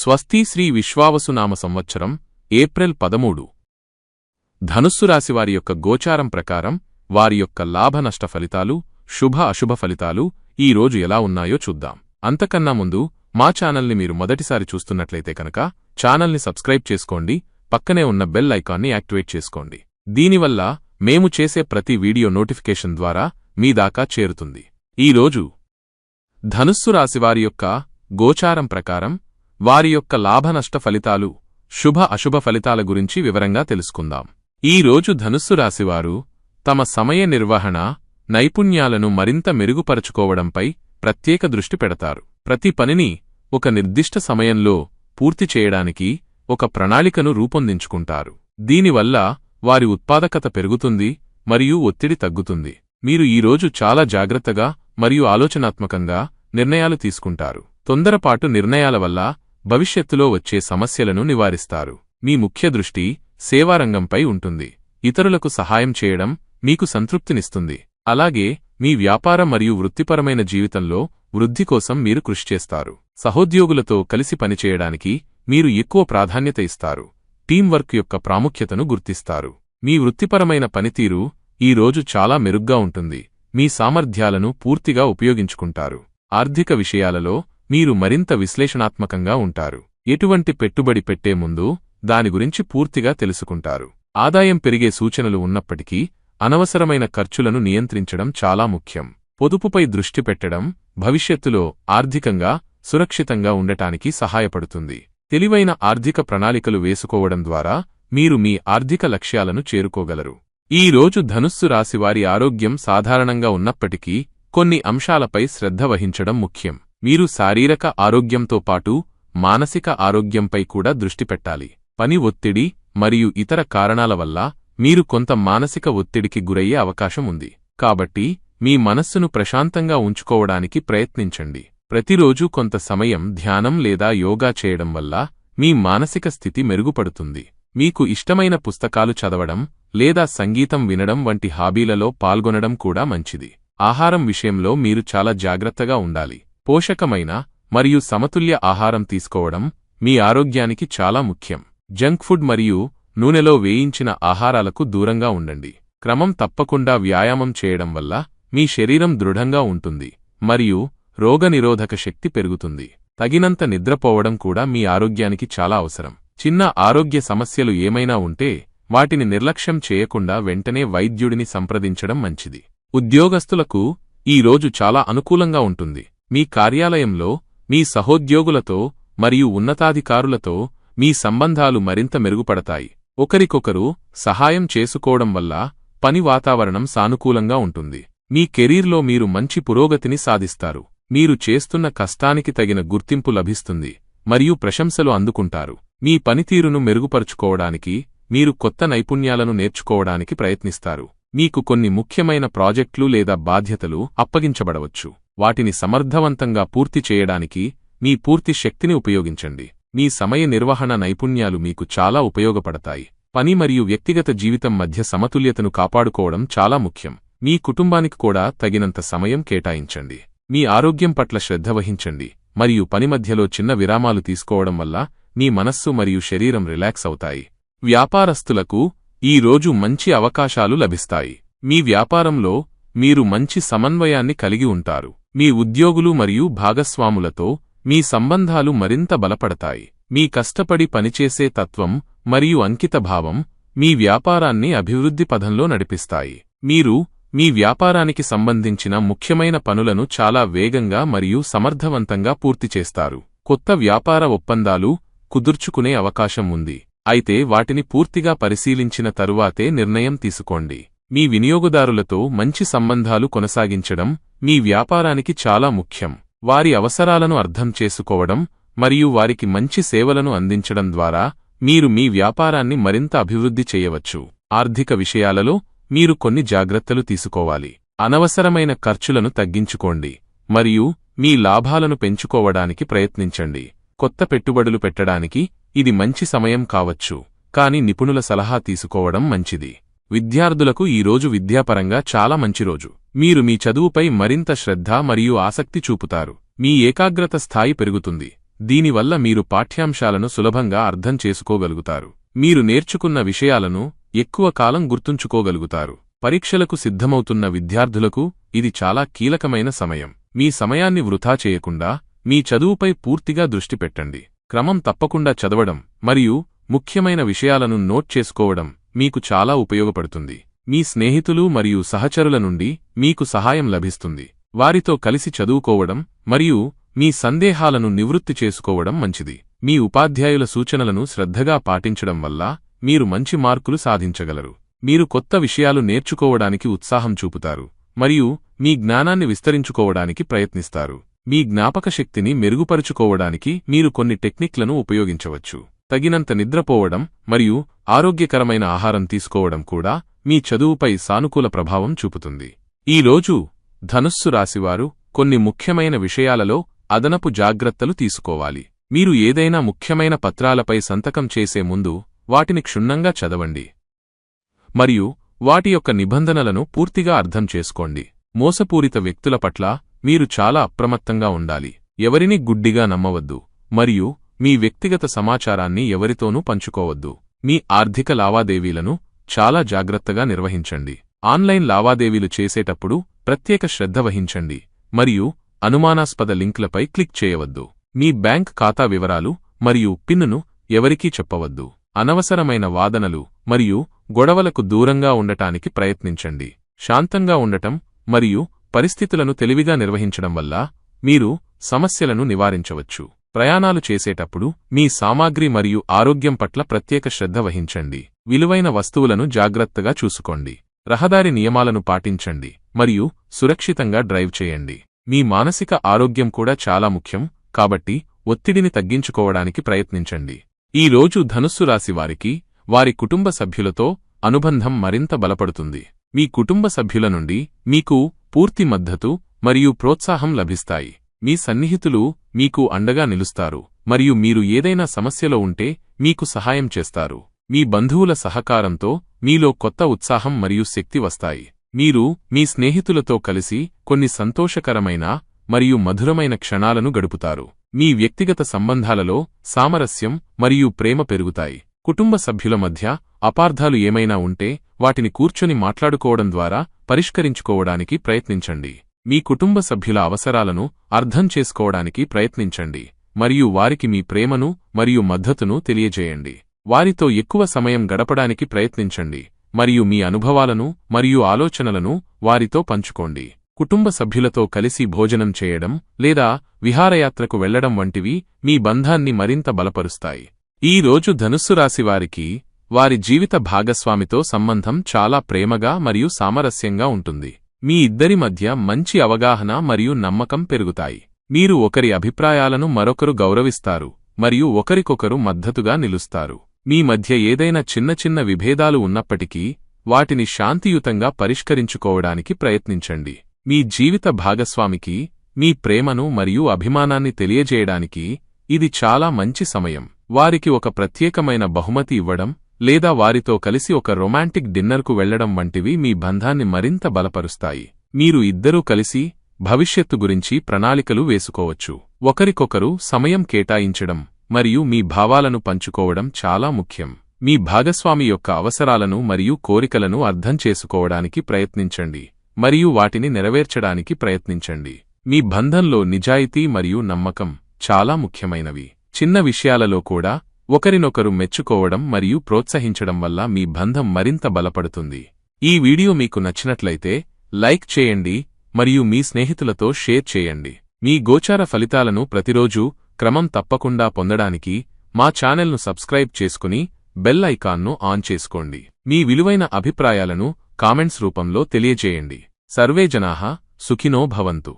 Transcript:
స్వస్తి శ్రీ విశ్వావసునామ సంవత్సరం ఏప్రిల్ పదమూడు. ధనుస్సు రాశివారి యొక్క గోచారం ప్రకారం వారి యొక్క లాభనష్ట ఫలితాలు శుభ అశుభ ఫలితాలు ఈ రోజు ఎలా ఉన్నాయో చూద్దాం. అంతకన్నా ముందు మా ఛానల్ని మీరు మొదటిసారి చూస్తున్నట్లయితే కనుక ఛానల్ని సబ్స్క్రైబ్ చేసుకోండి పక్కనే ఉన్న బెల్ ఐకాన్ని యాక్టివేట్ చేసుకోండి. దీనివల్ల మేము చేసే ప్రతి వీడియో నోటిఫికేషన్ ద్వారా మీ దాకా చేరుతుంది. ఈ రోజు ధనుస్సు రాశివారి యొక్క గోచారం ప్రకారం వారి యొక్క లాభనష్ట ఫలితాలు శుభ అశుభ ఫలితాల గురించి వివరంగా తెలుసుకుందాం. ఈ రోజు ధనుస్సు రాశివారు తమ సమయ నిర్వహణ నైపుణ్యాలను మరింత మెరుగుపరచుకోవడంపై ప్రత్యేక దృష్టి పెడతారు. ప్రతి పనిని ఒక నిర్దిష్ట సమయంలో పూర్తి చేయడానికి ఒక ప్రణాళికను రూపొందించుకుంటారు. దీనివల్ల వారి ఉత్పాదకత పెరుగుతుంది మరియు ఒత్తిడి తగ్గుతుంది. మీరు ఈరోజు చాలా జాగ్రత్తగా మరియు ఆలోచనాత్మకంగా నిర్ణయాలు తీసుకుంటారు. తొందరపాటు నిర్ణయాల వల్ల భవిష్యత్తులో వచ్చే సమస్యలను నివారిస్తారు. మీ ముఖ్య దృష్టి సేవారంగంపై ఉంటుంది. ఇతరులకు సహాయం చేయడం మీకు సంతృప్తినిస్తుంది. అలాగే మీ వ్యాపార మరియు వృత్తిపరమైన జీవితంలో వృద్ధి కోసం మీరు కృషి చేస్తారు. సహోద్యోగులతో కలిసి పనిచేయడానికి మీరు ఎక్కువ ప్రాధాన్యత ఇస్తారు. టీంవర్క్ యొక్క ప్రాముఖ్యతను గుర్తిస్తారు. మీ వృత్తిపరమైన పనితీరు ఈ రోజు చాలా మెరుగ్గా ఉంటుంది. మీ సామర్థ్యాలను పూర్తిగా ఉపయోగించుకుంటారు. ఆర్థిక విషయాలలో మీరు మరింత విశ్లేషణాత్మకంగా ఉంటారు. ఎటువంటి పెట్టుబడి పెట్టే ముందు దాని గురించి పూర్తిగా తెలుసుకుంటారు. ఆదాయం పెరిగే సూచనలు ఉన్నప్పటికీ అనవసరమైన ఖర్చులను నియంత్రించడం చాలా ముఖ్యం. పొదుపుపై దృష్టి పెట్టడం భవిష్యత్తులో ఆర్థికంగా సురక్షితంగా ఉండటానికి సహాయపడుతుంది. తెలివైన ఆర్థిక ప్రణాళికలు వేసుకోవడం ద్వారా మీరు మీ ఆర్థిక లక్ష్యాలను చేరుకోగలరు. ఈ రోజు ధనుస్సు రాశివారి ఆరోగ్యం సాధారణంగా ఉన్నప్పటికీ కొన్ని అంశాలపై శ్రద్ధ వహించడం ముఖ్యం. మీరు శారీరక ఆరోగ్యంతో పాటు మానసిక ఆరోగ్యంపై కూడా దృష్టి పెట్టాలి. పని ఒత్తిడి మరియు ఇతర కారణాల వల్ల మీరు కొంత మానసిక ఒత్తిడికి గురయ్యే అవకాశం ఉంది. కాబట్టి మీ మనస్సును ప్రశాంతంగా ఉంచుకోవడానికి ప్రయత్నించండి. ప్రతిరోజూ కొంత సమయం ధ్యానం లేదా యోగా చేయడం వల్ల మీ మానసిక స్థితి మెరుగుపడుతుంది. మీకు ఇష్టమైన పుస్తకాలు చదవడం లేదా సంగీతం వినడం వంటి హాబీలలో పాల్గొనడం కూడా మంచిది. ఆహారం విషయంలో మీరు చాలా జాగ్రత్తగా ఉండాలి. పోషకమైన మరియు సమతుల్య ఆహారం తీసుకోవడం మీ ఆరోగ్యానికి చాలా ముఖ్యం. జంక్ ఫుడ్ మరియు నూనెలో వేయించిన ఆహారాలకు దూరంగా ఉండండి. క్రమం తప్పకుండా వ్యాయామం చేయడం వల్ల మీ శరీరం దృఢంగా ఉంటుంది మరియు రోగనిరోధక శక్తి పెరుగుతుంది. తగినంత నిద్రపోవడం కూడా మీ ఆరోగ్యానికి చాలా అవసరం. చిన్న ఆరోగ్య సమస్యలు ఏమైనా ఉంటే వాటిని నిర్లక్ష్యం చేయకుండా వెంటనే వైద్యుడిని సంప్రదించడం మంచిది. ఉద్యోగస్తులకు ఈ రోజు చాలా అనుకూలంగా ఉంటుంది. మీ కార్యాలయంలో మీ సహోద్యోగులతో మరియు ఉన్నతాధికారులతో మీ సంబంధాలు మరింత మెరుగుపడతాయి. ఒకరికొకరు సహాయం చేసుకోవడం వల్ల పని వాతావరణం సానుకూలంగా ఉంటుంది. మీ కెరీర్లో మీరు మంచి పురోగతిని సాధిస్తారు. మీరు చేస్తున్న కష్టానికి తగిన గుర్తింపు లభిస్తుంది మరియు ప్రశంసలు అందుకుంటారు. మీ పనితీరును మెరుగుపరుచుకోవడానికి మీరు కొత్త నైపుణ్యాలను నేర్చుకోవడానికి ప్రయత్నిస్తారు. మీకు కొన్ని ముఖ్యమైన ప్రాజెక్టులు లేదా బాధ్యతలు అప్పగించబడవచ్చు. వాటిని సమర్థవంతంగా పూర్తి చేయడానికి మీ పూర్తి శక్తిని ఉపయోగించండి. మీ సమయ నిర్వహణ నైపుణ్యాలు మీకు చాలా ఉపయోగపడతాయి. పని మరియు వ్యక్తిగత జీవితం మధ్య సమతుల్యతను కాపాడుకోవడం చాలా ముఖ్యం. మీ కుటుంబానికి కూడా తగినంత సమయం కేటాయించండి. మీ ఆరోగ్యం పట్ల శ్రద్ధ వహించండి. మరియు పని మధ్యలో చిన్న విరామాలు తీసుకోవడం వల్ల మీ మనస్సు మరియు శరీరం రిలాక్స్ అవుతాయి. వ్యాపారస్తులకు ఈ రోజు మంచి అవకాశాలు లభిస్తాయి. మీ వ్యాపారంలో మీరు మంచి సమన్వయాన్ని కలిగి ఉంటారు. మీ ఉద్యోగులు మరియు భాగస్వాములతో మీ సంబంధాలు మరింత బలపడతాయి. మీ కష్టపడి పనిచేసే తత్వం మరియు అంకితభావం మీ వ్యాపారాన్ని అభివృద్ధి పథంలో నడిపిస్తాయి. మీరు మీ వ్యాపారానికి సంబంధించిన ముఖ్యమైన పనులను చాలా వేగంగా మరియు సమర్థవంతంగా పూర్తి చేస్తారు. కొత్త వ్యాపార ఒప్పందాలు కుదుర్చుకునే అవకాశం ఉంది. అయితే వాటిని పూర్తిగా పరిశీలించిన తరువాతే నిర్ణయం తీసుకోండి. మీ వినియోగదారులతో మంచి సంబంధాలు కొనసాగించడం మీ వ్యాపారానికి చాలా ముఖ్యం. వారి అవసరాలను అర్థం చేసుకోవడం మరియు వారికి మంచి సేవలను అందించడం ద్వారా మీరు మీ వ్యాపారాన్ని మరింత అభివృద్ధి చేయవచ్చు. ఆర్థిక విషయాలలో మీరు కొన్ని జాగ్రత్తలు తీసుకోవాలి. అనవసరమైన ఖర్చులను తగ్గించుకోండి మరియు మీ లాభాలను పెంచుకోవడానికి ప్రయత్నించండి. కొత్త పెట్టుబడులు పెట్టడానికి ఇది మంచి సమయం కావచ్చు కాని నిపుణుల సలహా తీసుకోవడం మంచిది. విద్యార్థులకు ఈ రోజు విద్యాపరంగా చాలా మంచి రోజు. మీరు మీ చదువుపై మరింత శ్రద్ధ మరియు ఆసక్తి చూపుతారు. మీ ఏకాగ్రత స్థాయి పెరుగుతుంది. దీనివల్ల మీరు పాఠ్యాంశాలను సులభంగా అర్థం చేసుకోగలుగుతారు. మీరు నేర్చుకున్న విషయాలను ఎక్కువ కాలం గుర్తుంచుకోగలుగుతారు. పరీక్షలకు సిద్ధమవుతున్న విద్యార్థులకు ఇది చాలా కీలకమైన సమయం. మీ సమయాన్ని వృథా చేయకుండా మీ చదువుపై పూర్తిగా దృష్టి పెట్టండి. క్రమం తప్పకుండా చదవడం మరియు ముఖ్యమైన విషయాలను నోట్ చేసుకోవడం మీకు చాలా ఉపయోగపడుతుంది. మీ స్నేహితులు మరియు సహచరుల నుండి మీకు సహాయం లభిస్తుంది. వారితో కలిసి చదువుకోవడం మరియు మీ సందేహాలను నివృత్తి చేసుకోవడం మంచిది. మీ ఉపాధ్యాయుల సూచనలను శ్రద్ధగా పాటించడం వల్ల మీరు మంచి మార్కులు సాధించగలరు. మీరు కొత్త విషయాలు నేర్చుకోవడానికి ఉత్సాహం చూపుతారు మరియు మీ జ్ఞానాన్ని విస్తరించుకోవడానికి ప్రయత్నిస్తారు. మీ జ్ఞాపకశక్తిని మెరుగుపరుచుకోవడానికి మీరు కొన్ని టెక్నిక్లను ఉపయోగించవచ్చు. తగినంత నిద్రపోవడం మరియు ఆరోగ్యకరమైన ఆహారం తీసుకోవడం కూడా మీ చదువుపై సానుకూల ప్రభావం చూపుతుంది. ఈ రోజు ధనుస్సు రాశివారు కొన్ని ముఖ్యమైన విషయాలలో అదనపు జాగ్రత్తలు తీసుకోవాలి. మీరు ఏదైనా ముఖ్యమైన పత్రాలపై సంతకం చేసే ముందు వాటిని క్షుణ్ణంగా చదవండి. మరియు వాటి యొక్క నిబంధనలను పూర్తిగా అర్థం చేసుకోండి. మోసపూరిత వ్యక్తుల పట్ల మీరు చాలా అప్రమత్తంగా ఉండాలి. ఎవరిని గుడ్డిగా నమ్మవద్దు. మరియు మీ వ్యక్తిగత సమాచారాన్ని ఎవరితోనూ పంచుకోవద్దు. మీ ఆర్థిక లావాదేవీలను చాలా జాగ్రత్తగా నిర్వహించండి. ఆన్లైన్ లావాదేవీలు చేసేటప్పుడు ప్రత్యేక శ్రద్ధ వహించండి మరియు అనుమానాస్పద లింక్లపై క్లిక్ చేయవద్దు. మీ బ్యాంక్ ఖాతా వివరాలు మరియు పిన్నును ఎవరికీ చెప్పవద్దు. అనవసరమైన వాదనలు మరియు గొడవలకు దూరంగా ఉండటానికి ప్రయత్నించండి. శాంతంగా ఉండటం మరియు పరిస్థితులను తెలివిగా నిర్వహించడం వల్ల మీరు సమస్యలను నివారించవచ్చు. ప్రయాణాలు చేసేటప్పుడు మీ సామాగ్రి మరియు ఆరోగ్యం పట్ల ప్రత్యేక శ్రద్ధ వహించండి. విలువైన వస్తువులను జాగ్రత్తగా చూసుకోండి. రహదారి నియమాలను పాటించండి మరియు సురక్షితంగా డ్రైవ్ చేయండి. మీ మానసిక ఆరోగ్యం కూడా చాలా ముఖ్యం కాబట్టి ఒత్తిడిని తగ్గించుకోవడానికి ప్రయత్నించండి. ఈ రోజు ధనుస్సు రాశి వారికి వారి కుటుంబ సభ్యులతో అనుబంధం మరింత బలపడుతుంది. మీ కుటుంబ సభ్యుల నుండి మీకు పూర్తి మద్దతు మరియు ప్రోత్సాహం లభిస్తాయి. మీ సన్నిహితులు మీకు అండగా నిలుస్తారు మరియు మీరు ఏదైనా సమస్యలో ఉంటే మీకు సహాయం చేస్తారు. మీ బంధువుల సహకారంతో మీలో కొత్త ఉత్సాహం మరియు శక్తి వస్తాయి. మీరు మీ స్నేహితులతో కలిసి కొన్ని సంతోషకరమైన మరియు మధురమైన క్షణాలను గడుపుతారు. మీ వ్యక్తిగత సంబంధాలలో సామరస్యం మరియు ప్రేమ పెరుగుతాయి. కుటుంబ సభ్యుల మధ్య అపార్థాలు ఏమైనా ఉంటే వాటిని కూర్చొని మాట్లాడుకోవడం ద్వారా పరిష్కరించుకోవడానికి ప్రయత్నించండి. మీ కుటుంబ సభ్యుల అవసరాలను అర్థం చేసుకోవడానికి ప్రయత్నించండి మరియు వారికి మీ ప్రేమను మరియు మద్దతును తెలియజేయండి. వారితో ఎక్కువ సమయం గడపడానికి ప్రయత్నించండి మరియు మీ అనుభవాలను మరియు ఆలోచనలను వారితో పంచుకోండి. కుటుంబ సభ్యులతో కలిసి భోజనం చేయడం లేదా విహారయాత్రకు వెళ్ళడం వంటివి మీ బంధాన్ని మరింత బలపరుస్తాయి. ఈ రోజు ధనుస్సు రాశివారికి వారి జీవిత భాగస్వామితో సంబంధం చాలా ప్రేమగా మరియు సామరస్యంగా ఉంటుంది. మీ ఇద్దరి మధ్య మంచి అవగాహన మరియు నమ్మకం పెరుగుతాయి. మీరు ఒకరి అభిప్రాయాలను మరొకరు గౌరవిస్తారు మరియు ఒకరికొకరు మద్దతుగా నిలుస్తారు. మీ మధ్య ఏదైనా చిన్న చిన్న విభేదాలు ఉన్నప్పటికీ వాటిని శాంతియుతంగా పరిష్కరించుకోవడానికి ప్రయత్నించండి. మీ జీవిత భాగస్వామికి మీ ప్రేమను మరియు అభిమానాన్ని తెలియజేయడానికి ఇది చాలా మంచి సమయం. వారికి ఒక ప్రత్యేకమైన బహుమతి ఇవ్వడం లేదా వారితో కలిసి ఒక రొమాంటిక్ డిన్నర్కు వెళ్ళడం వంటివి మీ బంధాన్ని మరింత బలపరుస్తాయి. మీరు ఇద్దరూ కలిసి భవిష్యత్తు గురించి ప్రణాళికలు వేసుకోవచ్చు. ఒకరికొకరు సమయం కేటాయించడం మరియు మీ భావాలను పంచుకోవడం చాలా ముఖ్యం. మీ భాగస్వామి యొక్క అవసరాలను మరియు కోరికలను అర్థం చేసుకోవడానికి ప్రయత్నించండి మరియు వాటిని నెరవేర్చడానికి ప్రయత్నించండి. మీ బంధంలో నిజాయితీ మరియు నమ్మకం చాలా ముఖ్యమైనవి. చిన్న విషయాలలో కూడా ఒకరినొకరు మెచ్చుకోవడం మరియు ప్రోత్సహించడం వల్ల మీ బంధం మరింత బలపడుతుంది. ఈ వీడియో మీకు నచ్చినట్లయితే లైక్ చేయండి మరియు మీ స్నేహితులతో షేర్ చేయండి. మీ గోచార ఫలితాలను ప్రతిరోజూ క్రమం తప్పకుండా పొందడానికి మా ఛానల్ను సబ్స్క్రైబ్ చేసుకుని బెల్ ఐకాన్ను ఆన్ చేసుకోండి. మీ విలువైన అభిప్రాయాలను కామెంట్స్ రూపంలో తెలియజేయండి. సర్వే జనాహ సుఖినో భవంతు.